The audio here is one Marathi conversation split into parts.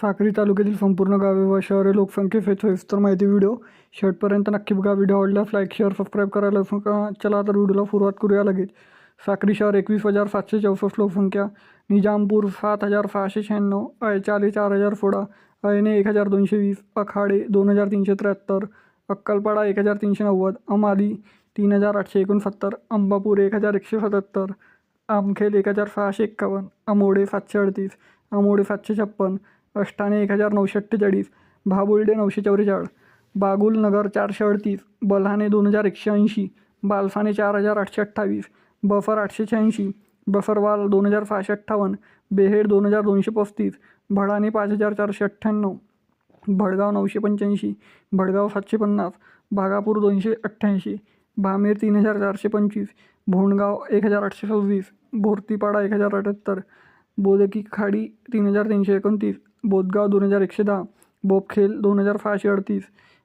साक्री तालुक्यातील संपूर्ण गावे व शहरे लोकसंख्येसहित सविस्तर माहिती व्हिडिओ शेवटपर्यंत नक्की बघा. व्हिडिओ आवडल्यास लाईक शेअर सबस्क्राईब करायला नका. चला तर व्हिडिओला सुरुवात करूया लगेच. साक्री शहर एकवीस हजार सातशे चौसष्ट लोकसंख्या. निजामपूर सात हजार सहाशे शहाण्णव. ऐचाली चार हजार सोळा. अयने एक हजार दोनशे वीस. अखाडे दोन हजार तीनशे त्र्याहत्तर. अक्कलपाडा एक हजार तीनशे नव्वद. अमाली तीन हजार आठशे एकोणसत्तर. अंबापूर एक हजार एकशे सत्याहत्तर. आमखेल एक हजार सहाशे एक्कावन्न. अमोडे सातशे अडतीस. अमोडे सातशे छप्पन. अष्टाणे एक हजार नऊशे अठ्ठेचाळीस भाबुर्डे नऊशे चौवेचाळीस बागुल नगर चारशे अडतीस बल्हाणे दोन हजार एकशे ऐंशी बालसाने चार हजार आठशे अठ्ठावीस बफर आठशे शहाऐंशी बफरवाल दोन हजार सहाशे अठ्ठावन्न बेहेड दोन हजार दोनशे पस्तीस भडाणे पाच हजार चारशे अठ्ठ्याण्णव भडगाव नऊशे पंच्याऐंशी भडगाव सातशे पन्नास भागापूर दोनशे अठ्ठ्याऐंशी भामेर तीन हजार चारशे पंचवीस भोंडगाव एक हजार आठशे सव्वीस भोरतीपाडा एक हजार अठ्याहत्तर बोदकी खाडी तीन हजार तीनशे एकोणतीस बोदगाव दोन हजार एकशे दहा बोपखेल दोन हजार सहाशे अडतीस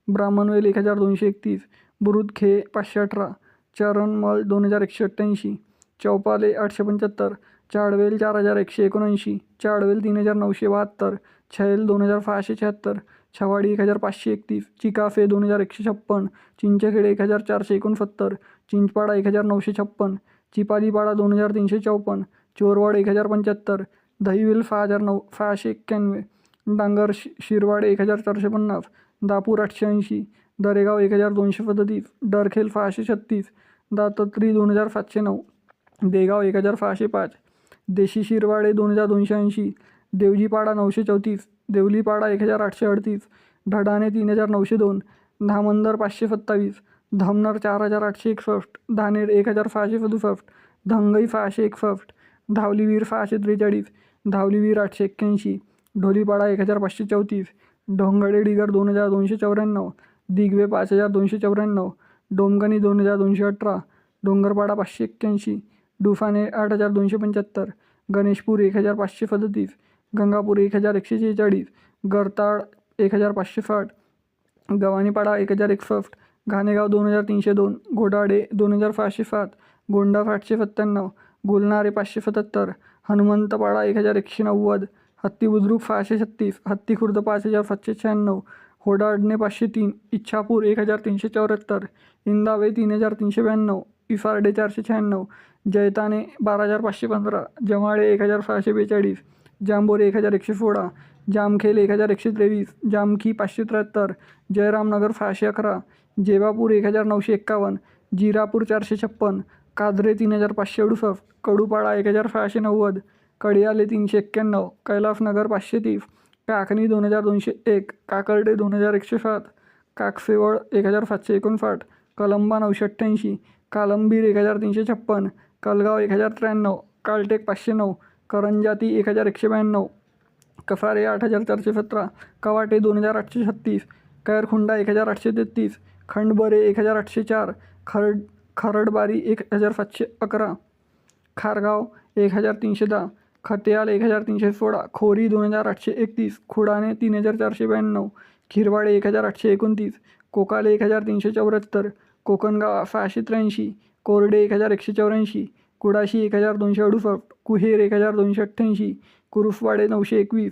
ब्राह्मणवेल एक हजार दोनशे एकतीस बुरुदखे पाचशे अठरा चरणमल दोन हजार एकशे अठ्ठ्याऐंशी चौपाले आठशे पंच्याहत्तर चाडवेल चार हजार एकशे एकोणऐंशी चाडवेल तीन हजार नऊशे बहात्तर छैल दोन हजार सहाशे शहात्तर छवाडी एक हजार पाचशे एकतीस चिकाफे दोन हजार एकशे छप्पन चिंचखेडे एक हजार चारशे एकोणसत्तर चिंचपाडा एक हजार नऊशे छप्पन चिपालीपाडा दोन हजार तीनशे चौपन्न चोरवाड एक हजार पंच्याहत्तर दहिवेल सहा हजार नऊ सहाशे एक्क्याण्णव डांगर शि शिरवाड एक हजार चारशे पन्नास दापूर आठशे ऐंशी दरेगाव एक हजार दोनशे सदतीस डरखेल सहाशे छत्तीस दातत्री दोन हजार सातशे नऊ देगाव एक हजार सहाशे पाच देशी शिरवाडे दोन हजार दोनशे ऐंशी देवजीपाडा नऊशे चौतीस देवलीपाडा एक हजार आठशे अडतीस ढडाणे तीन हजार नऊशे दोन धामंदर पाचशे सत्तावीस धामनर चार हजार आठशे एकसष्ट धानेर एक हजार सहाशे सदुसष्ट धंगई सहाशे एकसष्ट धावलीवीर सहाशे त्रेचाळीस धावलीवीर आठशे एक्क्याऐंशी ढोलीपाडा एक हजार पाचशे चौतीस ढोंगडे डिगर दोन हजार दोनशे चौऱ्याण्णव दिग्वे पाच हजार दोनशे चौऱ्याण्णव डोंगणी दोन हजार दोनशे अठरा डोंगरपाडा पाचशे एक्क्याऐंशी डुफाने आठ हजार दोनशे पंच्याहत्तर गणेशपूर एक हजार पाचशे सदतीस गंगापूर एक हजार एकशे शेहेचाळीस गरताळ एक हजार पाचशे साठ गव्हाणीपाडा एक हजार एकसष्ट घाणेगाव दोन हजार तीनशे दोन घोडाडे दोन हजार सहाशे सात गोंडा आठशे सत्त्याण्णव गुलनारे पाचशे सत्याहत्तर हनुमंतपाडा एक हजार एकशे नव्वद हत्ती बुद्रुक सहाशे छत्तीस हत्ती खुर्द पाच हजार सातशे शहाण्णव होडाडणे पाचशे तीन इच्छापूर एक हजार तीनशे चौऱ्याहत्तर इंदावे तीन हजार तीनशे ब्याण्णव इफार्डे चारशे शहाण्णव जैताने बारा हजार पाचशे पंधरा जमाळे एक हजार सहाशे बेचाळीस जांबोरे एक हजार एकशे सोळा जामखेल एक हजार एकशे तेवीस जामखी पाचशे त्र्याहत्तर जयरामनगर सहाशे अकरा जेवापूर एक हजार नऊशे एक्कावन्न जिरापूर चारशे छप्पन काद्रे तीन हजार पाचशे अडुसष्ट कडूपाडा एक हजार सहाशे नव्वद कडियाले तीनशे एक्क्याण्णव कैलासनगर पाचशे तीस काकणी दोन हजार दोनशे एक काकर्डे दोन हजार एकशे सात काकसेवळ एक हजार सातशे एकोणसाठ कलंबा नऊशे अठ्ठ्याऐंशी कालंबीर एक हजार तीनशे छप्पन कलगाव एक हजार त्र्याण्णव कालटेक पाचशे नऊ करंजाती एक हजार एकशे ब्याण्णव कसारे आठ हजार चारशे सतरा कवाटे दोन हजार आठशे छत्तीस कैरखुंडा एक हजार आठशे तेहतीस खंडबरे एक हजार आठशे चार खरड खरडबारी एक हजार सातशे अकरा. खारगाव एक हजार तीनशे दहा. खतेयाल एक हजार तीनशे सोळा. खोरी दोन हजार आठशे एकतीस. खुडाणे तीन हजार चारशे ब्याण्णव. खिरवाडे एक हजार आठशे एकोणतीस. कोकाले एक हजार तीनशे चौऱ्याहत्तर. कोकणगाव सहाशे त्र्याऐंशी. कोरडे एक हजार एकशे चौऱ्याऐंशी. कुडाशी एक हजार दोनशे अडुसष्ट. कुहेर एक हजार दोनशे अठ्ठ्याऐंशी. कुरुफवाडे नऊशे एकवीस.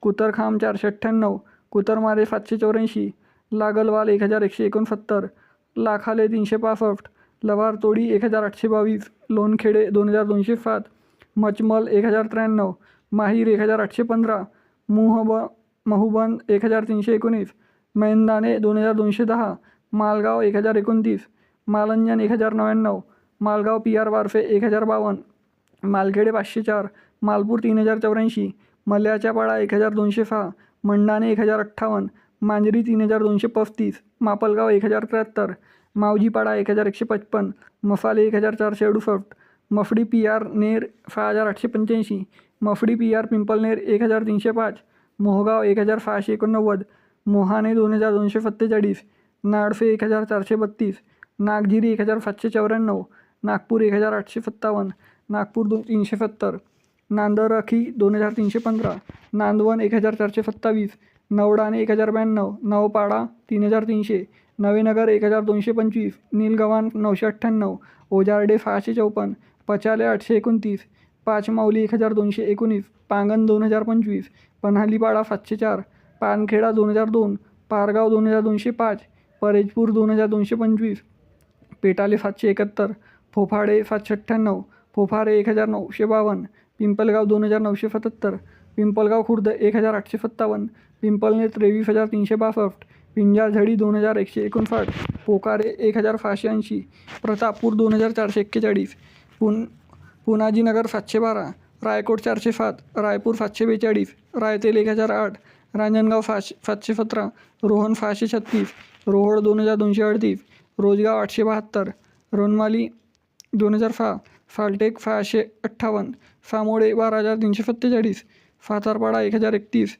कुतरखाम चारशे अठ्ठ्याण्णव. कुतरमारे सातशे चौऱ्याऐंशी. लागलवाल एक हजार एकशे एकोणसत्तर. लाखाले तीनशे पासष्ट. लवारतोडी एक हजार आठशे बावीस लोणखेडे दोन हजार दोनशे सात मचमल एक हजार त्र्याण्णव माहीर एक हजार आठशे पंधरा मुहब महूबन एक हजार तीनशे एकोणीस मैंदाने दोन हजार दोनशे दहा मालगाव एक हजार एकोणतीस मालंजन एक हजार नव्याण्णव मालगाव पी आर वारफे एक हजार बावन्न मालखेडे पाचशे चार मालपूर तीन हजार चौऱ्याऐंशी मल्याच्या पाडा एक हजार दोनशे सहा मंडाने एक हजार अठ्ठावन्न मांजरी तीन हजार दोनशे पस्तीस मापलगाव एक हजार त्र्याहत्तर मावजीपाडा एक हजार एकशे पचपन्न मसाले एक हजार चारशे अडुसष्ट मफडी पी आर नेर सहा हजार आठशे पंच्याऐंशी मफडी पी आर पिंपलनेर एक हजार तीनशे पाच मोहगाव एक हजार सहाशे एकोणनव्वद मोहाने दोन हजार दोनशे सत्तेचाळीस नाडफे एक हजार चारशे बत्तीस नागझिरी एक हजार सातशे चौऱ्याण्णव नागपूर एक हजार आठशे सत्तावन्न नागपूर दोन तीनशे सत्तर नांदरखी दोन हजार तीनशे पंधरा नांदवन एक हजार चारशे सत्तावीस नवडाणे एक हजार ब्याण्णव नवपाडा तीन हजार तीनशे नवीनगर एक हजार दोनशे पंचवीस नीलगव्हाण नऊशे अठ्ठ्याण्णव ओजार्डे सहाशे चौपन्न पचाले आठशे एकोणतीस पाचमाऊली एक हजार दोनशे एकोणीस पांगण दोन हजार पंचवीस पन्हालीपाडा सातशे चार पानखेडा दोन हजार दोन पारगाव दोन हजार दोनशे पाच परेजपूर दोन हजार दोनशे पंचवीस पेटाले सातशे एकाहत्तर फोफाडे सातशे अठ्ठ्याण्णव फोफारे एक हजार नऊशे बावन्न पिंपलगाव दोन हजार नऊशे सत्याहत्तर पिंपलगाव खुर्द एक हजार आठशे सत्तावन्न पिंपलने त्रेवीस हजार तीनशे बासष्ट पिंजाळझडी दोन हजार एकशे एकोणसाठ पोकारे एक हजार सहाशे ऐंशी प्रतापपूर दोन हजार चारशे एक्केचाळीस पुन पुनाजीनगर सातशे बारा रायकोट चारशे सात रायपूर सातशे बेचाळीस रायतेल एक हजार आठ रांजणगाव सहाशे सातशे सतरा रोहन सहाशे छत्तीस रोहड दोन हजार दोनशे अडतीस रोजगाव आठशे बहात्तर रोनमाली दोन हजार सहा फाल्टेक सहाशे अठ्ठावन्न सामोडे बारा हजार तीनशे सत्तेचाळीस सातारपाडा एक हजार एकतीस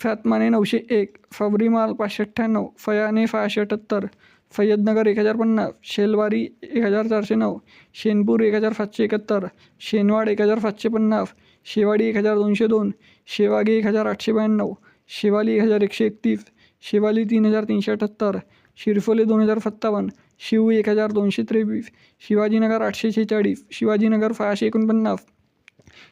फॅतमाने नऊशे एक सबरीमाल पाचशे अठ्ठ्याण्णव फयाने सहाशे अठ्ठ्याहत्तर फय्यदनगर एक हजार पन्नास शेलवारी एक हजार चारशे नऊ शेनपूर एक हजार सातशे एकाहत्तर शेनवाड एक हजार सातशे पन्नास शेवाडी एक हजार दोनशे दोन शेवागी एक हजार आठशे ब्याण्णव शेवाली एक हजार एकशे एकतीस शेवाली तीन हजार तीनशे अठ्ठ्याहत्तर शिरफोले दोन हजार सत्तावन्न शिव एक हजार दोनशे त्रेवीस शिवाजीनगर आठशे शेहेचाळीस शिवाजीनगर सहाशे एकोणपन्नास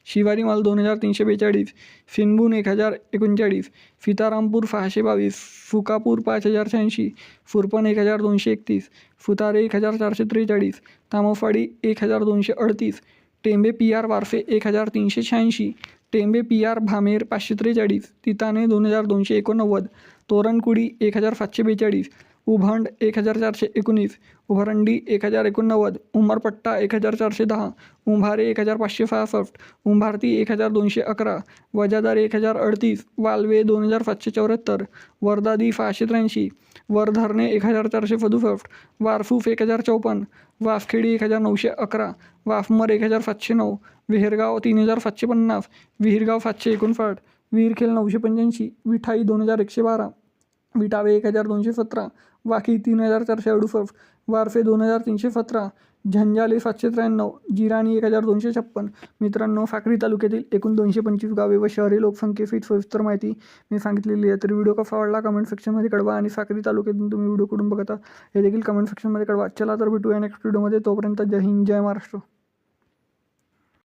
शिवारीमाल दोन हजार तीनशे बेचाळीस सिनबून एक हजार एकोणचाळीस सीतारामपूर सहाशे बावीस फुकापूर पाच हजार शहाऐंशी फुरपण एक हजार दोनशे एकतीस फुतारे एक हजार चारशे त्रेचाळीस तामोफाडी एक हजार दोनशे अडतीस टेंबे पी आर वारफे एक हजार तीनशे शहाऐंशी टेंबे पी आर भामेर पाचशे त्रेचाळीस तिताने दोन हजार दोनशे एकोणनव्वद तोरणकुडी एक हजार सातशे बेचाळीस उभांड एक हजार चारशे एकोणीस उभारंडी एक हजार एकोणनव्वद उमरपट्टा एक हजार चारशे दहा उंभारे एक हजार पाचशे सहासष्ट उंभारती एक हजार दोनशे अकरा वजादार एक हजार अडतीस वालवे दोन हजार सातशे चौऱ्याहत्तर वर्धादी सहाशे त्र्याऐंशी वरधरणे एक हजार चारशे सदुसष्ट वारसूफ एक हजार चौपन्न वाफखेडी एक हजार नऊशे अकरा वाफमर एक हजार सातशे नऊ विहिरगाव तीन हजार सातशे पन्नास विहिरगाव सातशे एकोणसाठ विहिरखेल नऊशे पंच्याऐंशी विठाई दोन हजार एकशे बारा विटावे एक हजार दोनशे सतरा वाकी तीन हजार चारशे अडुसष्ट वारफे दोन हजार तीनशे सतरा झंजाले सातशे त्र्याण्णव जिराणी एक हजार दोनशे छप्पन. मित्रांनो साक्री तालुक्यातील एकूण दोनशे पंचवीस गावे व शहरी लोकसंख्येची सविस्तर माहिती मी सांगितलेली आहे. तर व्हिडिओ कसा आवडला कमेंट सेक्शनमध्ये कळवा आणि साक्री तालुक्यातून तुम्ही व्हिडिओ कुठून बघता हे देखील कमेंट सेक्शनमध्ये कळवा. चला तर भेटूया नेक्स्ट व्हिडिओमध्ये तोपर्यंत जय हिंद जय महाराष्ट्र.